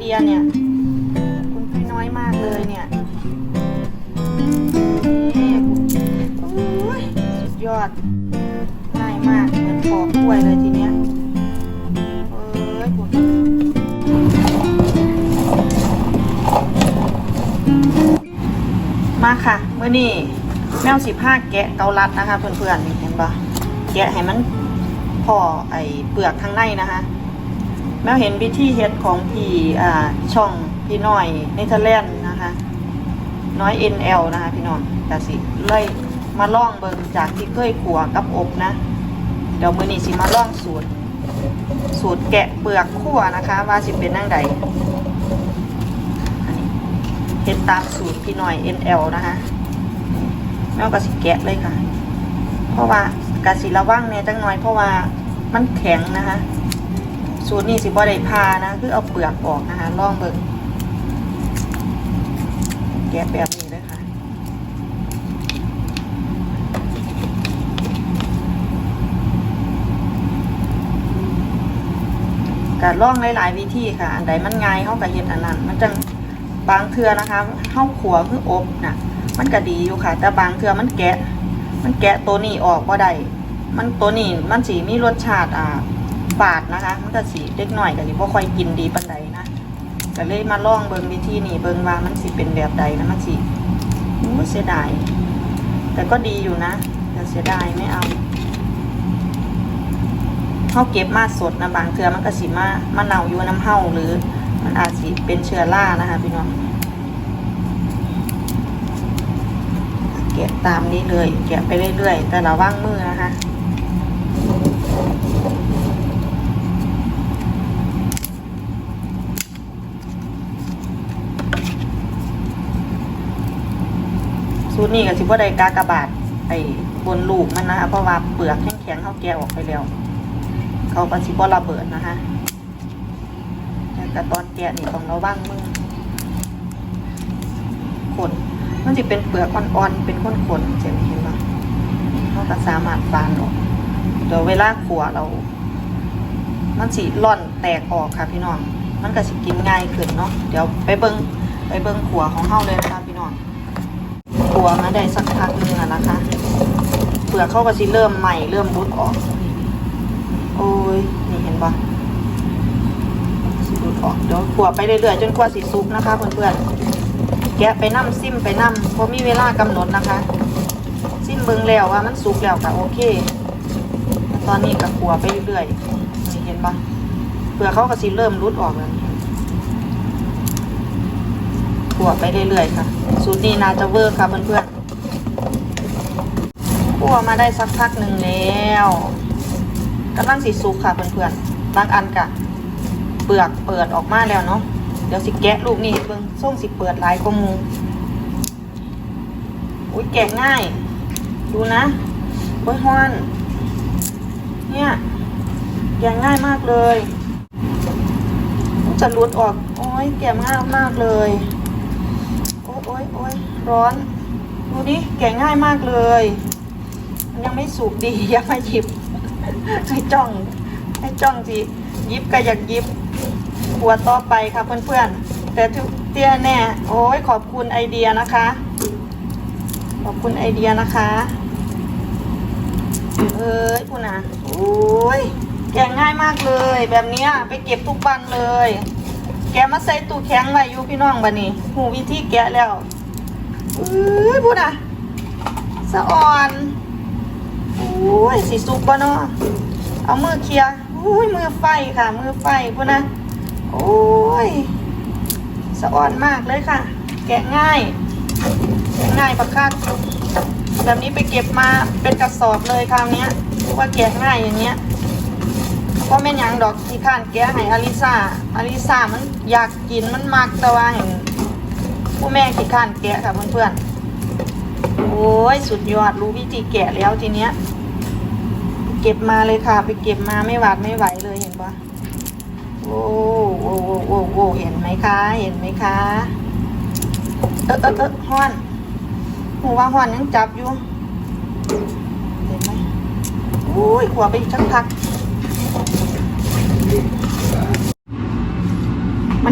เดียเนี่ยคุณพี่น้อยมากเลยเนี่ยโอ้ยสุดยอดง่ายมากเหมือนปอกกล้วยเลยทีเนี้ยเอ้ยคุณมาค่ะเมื่อนี้แมวสิผ้าแกะเกาลัดนะคะ เพื่อนๆเห็นปะแกะให้มันพอไอเปลือกข้างในนะคะ แมวเห็นวิธีเฮ็ดของพี่อ่าช่องพี่น้อยเนเธอร์แลนด์นะคะน้อย NL นะคะพี่น้องแต่สิเลยมาล่องเบิงจากที่เคยขัวกับอบนะ เดี๋ยวมือนี้สิมาล่องสูตร สูตรแกะเปลือกคั่วนะคะ ว่าสิเป็นนั่งใดเฮ็ดตามสูตรพี่น้อย NL นะคะแมวก็สิแกะเลยค่ะ เพราะว่ากะสิระวังเนี่ยจังหน่อยเพราะว่ามันแข็งนะคะ สูตรนี้สิบ่ได้พานะ คือเอาเปลือกออกนะคะลองเบิ่งแกะแบบนี้เลยค่ะการล่องหลาย ๆ วิธีค่ะ อันใดมันง่ายเฮาก็เฮ็ดอันนั้น มันจังบางเทื่อนะคะเฮาขัวคืออบน่ะมันก็ดีอยู่ค่ะ แต่บางเทื่อมันแกะ มันแกะตัวนี้ออกบ่ได้มันตัวนี้มันสีมีรสชาติอ่า ฝาดนะคะ มันก็สีเล็กหน่อยก็สิบ่ค่อยกินดีปานใดนะก็เลยมาล่องเบิงวิธีนี้เบิงว่ามันสิเป็นแบบใดนะมันสิอู้เสียดายแต่ก็ดีอยู่นะแต่เสียดายไม่เอาเฮาเก็บมาสดนะบางเทื่อมันก็สิมามาเน่าอยู่น้ำเฮาหรือ มันอาจสิเป็นเชื้อรานะคะพี่น้องแกะตามนี้เลยแกะไปเรื่อยๆ แต่ระว่างมือนะคะูนี้ก็สิบ่ได้กากระบาทไอ้บนลูกมันนะคะเพราะว่าเปลือกแข็งๆเขาแกะออกไปแล้ว เขาก็สิบ่ระเบิดนะคะแต่ตอนแกะนี่ต้องระวังมือขนมันจะเป็นเปลือกอ่อนๆเป็นข้นๆเห็นเห็นไหมเราก็สามารถฟานออกเดี๋ยวเวลาขัวเรา มันสีร่อนแตกออกค่ะพี่น้อง มันก็สิกินง่ายขึ้นเนาะเดี๋ยวไปเบิงไปเบิงขัวของเฮาเลยนะคะพี่น้อง ขัวมาได้สักพักหนึงแล้วนะคะเปลือกเข้าก็สิเริ่มใหม่เริ่มรุดออก โอ้ยนี่เห็นปะสิรุดออกเดี๋ยวขัวไปเรื่อยๆจนกว่าสิสุกนะคะเพื่อนๆแกะไปนั่มซิมไปนั่มเพราะมีเวลากำหนดนะคะซิมเบิงแล้วว่ามันสุกแล้วก็โอเค ตอนนี้ก็ขัวไปเรื่อยๆนี่เห็นปะเปลือกเขาก็สิเริ่มรุดออกแล้ว นี่ขัวไปเรื่อยๆค่ะ สูตรนี้น่าจะเวิร์ค่ะเพื่อนๆขัวมาได้สักพักหนึ่งแล้วกำลังสีสุกค่ะเพื่อนๆบางอันกะเปลือกเปิดออกมาแล้วเนาะเดี๋ยวสิแกะลูกนี่เบิ่งส่งสิเปิดหลายกว่ามูอุ้ยแกะง่าย ดูนะโอ้ยฮอนเนี่ยแกะง่ายมากเลยมันจะรุดออก โอ้ยแกะง่ายมากเลย โอ้ยโอ้ยโอ้ย ร้อน ดูดิแกะง่ายมากเลย มันยังไม่สุกดีอย่ามาหยิบให้จ้องให้จ้องสิยิบก็อยากยิบหัวต่อไปค่ะเพื่อนๆ แต่ทุกเตี้ยแน่ โอ้ยขอบคุณไอเดียนะคะ ขอบคุณไอเดียนะคะเอ้ยคุณนะโอ้ยแกะง่ายมากเลย แบบนี้ไปเก็บทุกวันเลย แกะมาใส่ตู้แข็งไว้อยู่พี่น้องบันนี้หูวิธีแกะแล้ว เอ้ยพูดอะ สะอ่อนโอ้ยสีสุกบ่เนาะเอามือเคลียร์โอ้ยมือไฟค่ะ มือไฟพูดนะ โอ้ย สะอ่อนมากเลยค่ะ แกะง่ายแกะง่ายประคักแบบนี้ไปเก็บมาเป็นกระสอบเลยคราวนี้ว่าแกะง่ายอย่างเงี้ยเพราะแม่ยังดอกที่ข้านแกะให้อลิซาอลิซามันอยากกินมันมักแต่ว่าเห็น ผู้แม่ขี้ข้านแกะค่ะเพื่อนๆ โอ้ยสุดยอดรู้วิธีแกะแล้วทีเนี้ย เก็บมาเลยค่ะ ไปเก็บมาไม่หวาดไม่ไหวเลยเห็นปะโอ้โอ้โอ้โอ้โอ้เห็นไหมคะ เห็นไหมคะ เออเออเออห้อนหูว่าห้อนยังจับอยู่ เห็นไหมโอ้ยขวาไปอีกสักพัก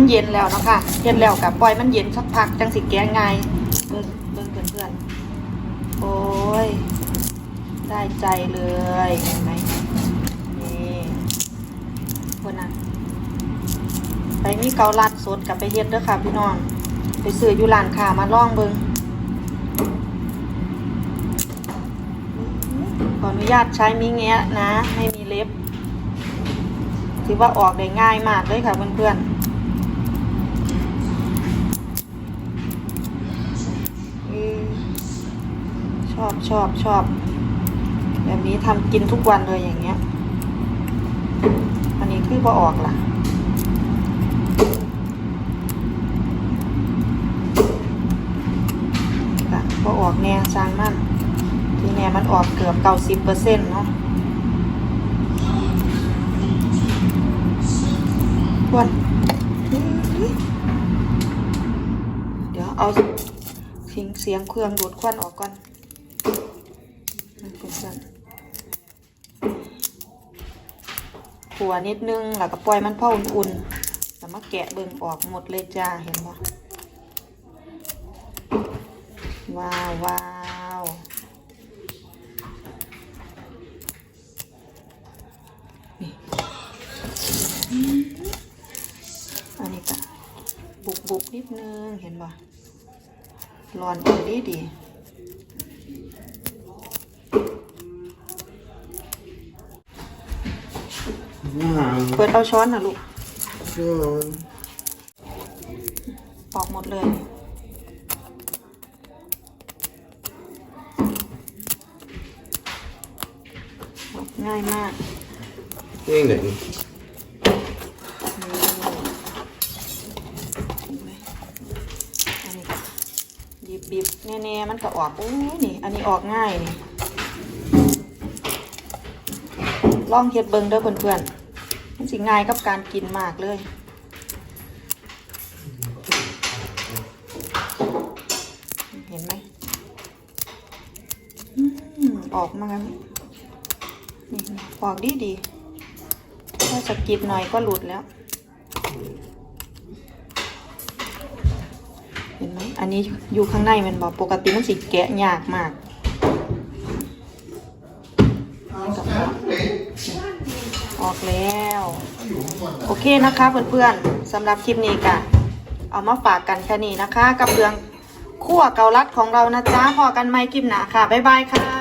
มันเย็นแล้วเนาะค่ะเย็นแล้วกับปล่อยมันเย็นสักพักจังสิแกง่ายเบิ่งเบิ่งเพื่อนๆโอ้ยได้ใจเลยเห็นไหมนี่คนน่ะไปมีเกาลัดสดกับไปเฮ็ดเด้อค่ะพี่น้องไปซื้ออยู่ร้านค้ามาล่องเบิงขออนุญาตใช้มีแงะนะไม่มีเล็บถือว่าออกได้ง่ายมากเลยค่ะเพื่อนๆอืม ชอบชอบชอบ แบบนี้ทำกินทุกวันเลยอย่างเงี้ย อันนี้คือว่าออกล่ะค่ะพอออกแนวสร้างมันที่แนวมันออกเกือบเก้าสิบเปอร์เซ็นต์เนาะควนเดี๋ยวเอาทิ้งเสียงเครื่องดูดควันออกก่อนนะเพื่อนๆ ขัวนิดนึง แล้วก็ปล่อยมันเผาอุ่นๆแล้วมาแกะเบิ่งออกหมดเลยจ้า เห็นปะว้าวว้าวนี่อันนี้ก็บุกบุกนิดนึง เห็นบ่ร้อนดีดี ว้าวเปิดเอาช้อนนะลูกช้อนปอกหมดเลยออกง่ายมากเองเด็กเห็นไหมอันนี้ก็บีบบีบแน่ๆมันก็ออกอู้นี่ อันนี้ออกง่ายนี่ลองเฮ็ดเบิ่งเด้อเพื่อนๆ มันสิง่ายกับการกินมากเลยเห็นไหมออกมาแล้วนี่ออกดีดีถ้าสกิดหน่อยก็หลุดแล้ว เห็นไหมอันนี้อยู่ข้างในมันบอกปกติมันสิแกะยากมากนี่ก็ออก ออกแล้ว โอเคนะคะเพื่อนๆสำหรับคลิปนี้ก็เอามาฝากกันแค่นี้นะคะ กับเรื่องคั่วเกาลัดของเรานะจ๊ะพอกันไหมคลิปหนาค่ะ บ๊ายบายค่ะ